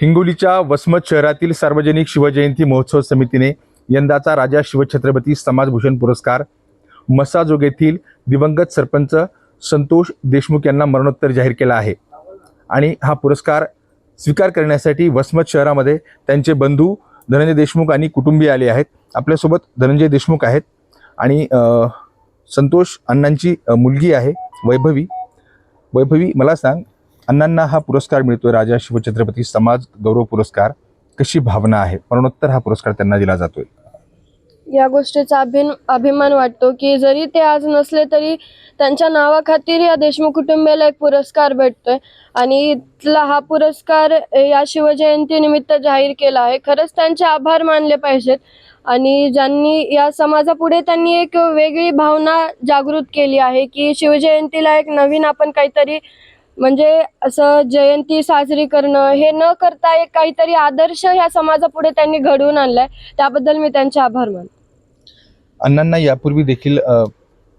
हिंगोलीच्या वसमत शहरातील सार्वजनिक शिवजयंती महोत्सव समितीने यंदाचा राजा शिवछत्रपती समाजभूषण पुरस्कार मसाजोग येथील दिवंगत सरपंच संतोष देशमुख यांना मरणोत्तर जाहीर केला आहे. आणि हा पुरस्कार स्वीकार करण्यासाठी वसमत शहरामध्ये त्यांचे बंधू धनंजय देशमुख आणि कुटुंबीय आले आहेत. आपल्यासोबत धनंजय देशमुख आहेत आणि संतोष अण्णांची मुलगी आहे वैभवी. वैभवी मला सांग अण्णांना हा पुरस्कार मिळतोय राजा शिवछत्रपती समाज गौरव पुरस्कार. कशी भावना आहे? मरणोत्तर हा पुरस्कार त्यांना दिला जातोय. या गोष्टीचा अभिन अभिमान वाटतो की जरी ते आज नसले तरी त्यांच्या नावाखातीर या देशमुख कुटुंबियाला एक पुरस्कार भेटतोय. आणि इथला हा पुरस्कार या शिवजयंतीनिमित्त जाहीर केला आहे. खरंच त्यांचे आभार मानले पाहिजेत. आणि ज्यांनी या समाजापुढे त्यांनी एक वेगळी भावना जागृत केली आहे की शिवजयंतीला एक नवीन आपण काहीतरी म्हणजे असं जयंती साजरी करणं हे न करता एक काहीतरी आदर्श ह्या समाजापुढे त्यांनी घडवून आणलाय त्याबद्दल मी त्यांचे आभार मानते. अण्णांना यापूर्वी देखील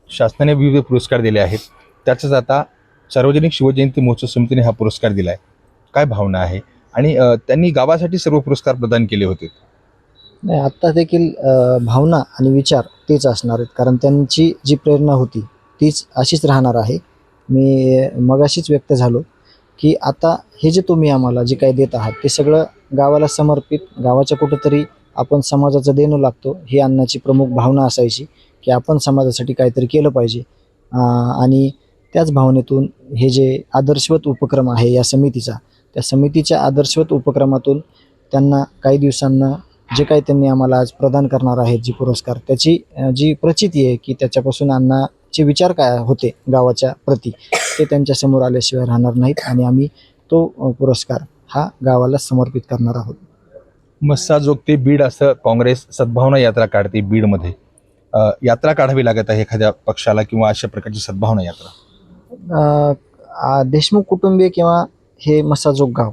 शासनाने विविध पुरस्कार दिले आहेत. त्यातच आता सार्वजनिक शिवजयंती महोत्सव समितीने हा पुरस्कार दिला आहे काय भावना आहे? आणि त्यांनी गावासाठी सर्व पुरस्कार प्रदान केले होते. नाही आत्ता देखील भावना आणि विचार तेच असणार आहेत. कारण त्यांची जी प्रेरणा होती तीच अशीच राहणार आहे. मी मगाशीच व्यक्त झालो की आता हे जे तुम्ही आम्हाला जे काही देत आहात ते सगळं गावाला समर्पित गावाच्या कुठंतरी आपण समाजाचं देणं लागतो ही अन्नाची प्रमुख भावना असायची की आपण समाजासाठी काहीतरी केलं पाहिजे. आणि त्याच भावनेतून हे जे आदर्शवत उपक्रम आहे या समितीचा त्या समितीच्या आदर्शवत उपक्रमातून त्यांना काही दिवसांना जे काही त्यांनी आम्हाला आज प्रदान करणार आहेत जी पुरस्कार त्याची जी प्रचिती आहे की त्याच्यापासून अण्णाचे विचार काय होते गावाच्या प्रती? ते त्यांच्यासमोर आल्याशिवाय राहणार नाहीत आणि आम्ही तो पुरस्कार हा गावाला समर्पित करणार आहोत. मस्साजोग ते बीड असं काँग्रेस सद्भावना यात्रा काढते बीडमध्ये. यात्रा काढावी लागत आहे एखाद्या पक्षाला किंवा अशा प्रकारची सद्भावना यात्रा? देशमुख कुटुंबीय किंवा हे मसाजोग गाव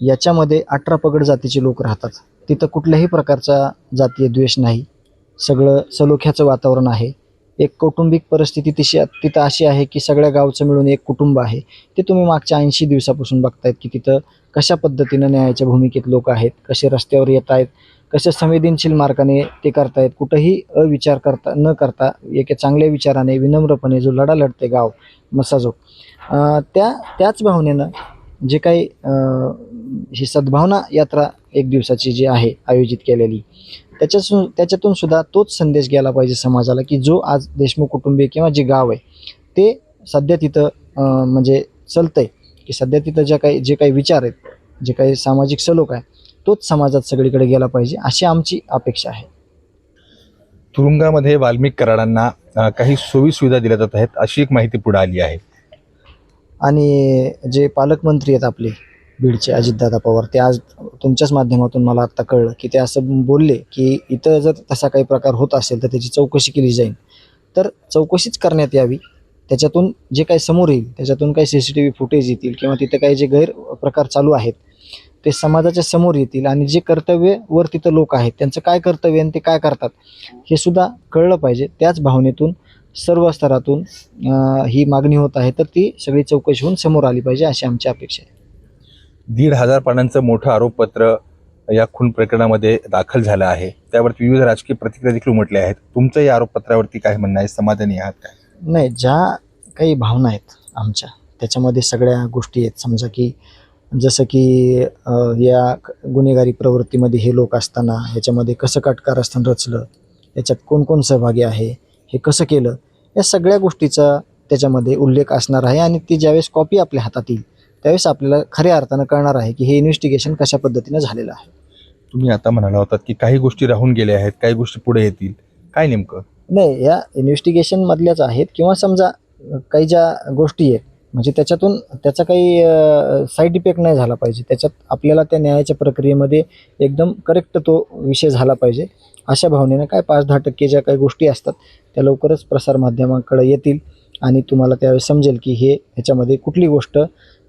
याच्यामध्ये अठरा पगड जातीचे लोक राहतात. तिथं कुठल्याही प्रकारचा जातीय द्वेष नाही. सगळं सलोख्याचं वातावरण आहे. एक कौटुंबिक परिस्थिती तिशी तिथं अशी आहे की सगळ्या गावचं मिळून एक कुटुंब आहे. ते तुम्ही मागच्या ऐंशी दिवसापासून बघतायत की तिथं कशा पद्धतीनं न्यायाच्या भूमिकेत लोक आहेत कसे रस्त्यावर येत आहेत कसे संवेदनशील मार्गाने ते करतायत कुठंही अविचार करता न करता एका चांगल्या विचाराने विनम्रपणे जो लढा लढते गाव मसाजोग त्या त्याच भावनेनं जे काही ही सद्भावना यात्रा एक दिवसाची जी आहे आयोजित केलेली. त्याच्यातून त्याच्यातून सुद्धा तोच संदेश गेला पाहिजे समाजाला की जो आज देशमुख कुटुंबीय किंवा जे गाव आहे ते सध्या तिथं म्हणजे चालतंय. की सध्या तिथं ज्या काही जे काही विचार आहेत जे काही सामाजिक सलोख आहे तोच समाजात सगळीकडे गेला पाहिजे अशी आमची अपेक्षा आहे. तुरुंगामध्ये वाल्मिक कराडांना काही सोयी सुविधा दिल्या जात आहेत अशी एक माहिती पुढे आली आहे. आणि जे पालकमंत्री आहेत आपले बीडचे अजितदादा पवार ते आज तुमच्याच माध्यमातून मला आत्ता कळलं की ते असं बोलले की इथं जर तसा काही प्रकार होत असेल तर त्याची चौकशी केली जाईल. तर चौकशीच करण्यात यावी. त्याच्यातून जे काही समोर येईल त्याच्यातून काही C C T V footage येतील किंवा तिथं काही जे गैर प्रकार चालू आहेत ते समाजाच्या समोर येतील आणि जे कर्तव्यवर तिथं लोक आहेत त्यांचं काय कर्तव्य आणि ते काय करतात हे सुद्धा कळलं पाहिजे. त्याच भावनेतून सर्व स्तरातून ही मागणी होत आहे. तर ती सगळी चौकशी होऊन समोर आली पाहिजे अशी आमची अपेक्षा आहे. दीड हजार पानांचं मोठं आरोपपत्र या खून प्रकरणामध्ये दाखल झालं आहे. त्यावरती विविध राजकीय प्रतिक्रिया देखील उमटल्या आहेत. तुमचं या आरोपपत्रावरती काय म्हणणं आहे? समाधानी आहात काय? नाही ज्या काही भावना आहेत आमच्या त्याच्यामध्ये सगळ्या गोष्टी आहेत. समजा की जसं की या गुन्हेगारी प्रवृत्तीमध्ये हे लोक असताना ह्याच्यामध्ये कसं कटकारस्थान रचलं याच्यात कोण कोण सहभागी आहे हे कसं केलं या सगळ्या गोष्टीचा त्याच्यामध्ये उल्लेख असणार आहे आणि ती ज्यावेळेस कॉपी आपल्या हातात येईल त्यावेळेस आपल्याला खऱ्या अर्थानं कळणार आहे की हे इन्व्हेस्टिगेशन कशा पद्धतीनं झालेलं आहे. तुम्ही आता म्हणाला होतात की काही गोष्टी राहून गेल्या आहेत काही गोष्टी पुढे येतील. काय नेमकं? नाही या इन्व्हेस्टिगेशनमधल्याच आहेत किंवा समजा काही ज्या गोष्टी आहेत म्हणजे त्याच्यातून त्याचा काही साईड इफेक्ट नाही झाला पाहिजे. त्याच्यात आपल्याला त्या न्यायाच्या प्रक्रियेमध्ये एकदम करेक्ट तो विषय झाला पाहिजे. अशा भावनेनं काय पाच दहा टक्के ज्या काही गोष्टी असतात त्या लवकरच प्रसारमाध्यमांकडे येतील आणि तुम्हाला त्यावेळेस समजेल की हे ह्याच्यामध्ये कुठली गोष्ट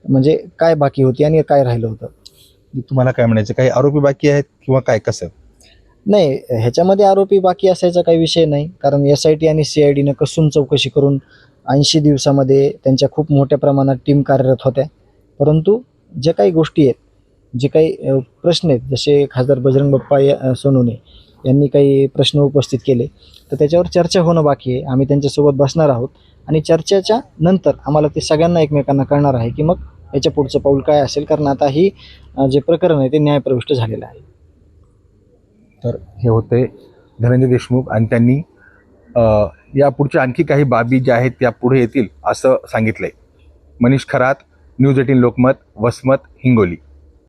म्हणजे काय बाकी होती आणि काय राहिलं होतं? तुम्हाला काय म्हणायचं? काही आरोपी बाकी आहेत किंवा काय? कसं? नाही ह्याच्यामध्ये आरोपी बाकी असायचा काही विषय नाही. कारण एस आय टी आणि सी आय डीनं कसून चौकशी करून ऐंशी दिवसामध्ये त्यांच्या खूप मोठ्या प्रमाणात टीम कार्यरत होत्या. परंतु ज्या काही गोष्टी आहेत जे काही प्रश्न आहेत जसे खासदार बजरंग बाप्पा या- सोनवणे यांनी काही प्रश्न उपस्थित केले तर त्याच्यावर चर्चा होणं बाकी आहे. आम्ही त्यांच्यासोबत बसणार आहोत आणि चर्चेच्या नंतर आम्हाला ते सगळ्यांना एकमेकांना कळणार आहे की मग याच्या पुढचं पाऊल काय असेल? कारण आता ही जे प्रकरण आहे ते न्यायप्रविष्ट झालेलं आहे. तर हे होते धनंजय देशमुख आणि त्यांनी यापुढच्या आणखी काही बाबी ज्या आहेत त्या पुढे येतील असं सांगितलंय. Manish Kharat news eighteen Lokmat Vasmat Hingoli.